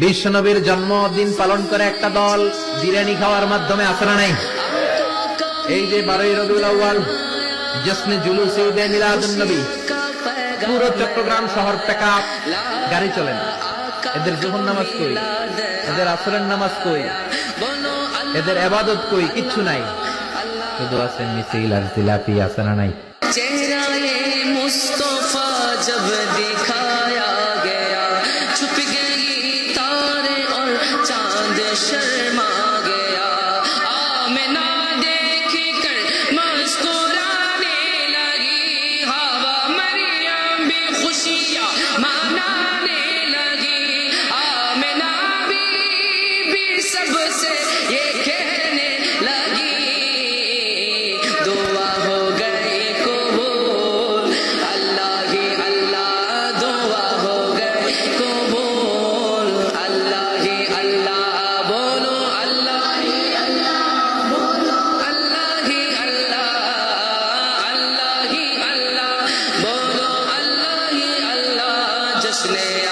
বিষ্ণবীর জন্মদিন পালন করে একটা দল বিরিয়ানি খাওয়ার মাধ্যমে আসরা নেই? এই যে বারোই রবিউল আউ্য়াল জশ্নে জুলুস ঈদে নবী, পুরো চট্টগ্রাম শহর টেকা গাড়ি চলে না। এদের জোহর নামাজ কই? এদের আসরের নামাজ কই? এদের আবাদত কই? কিচ্ছু নাই। শুধু আছেন মিছিল আর জিলাপি আসরা নাই? চেহারায় মুস্তফা জব দেখ shine. just lay.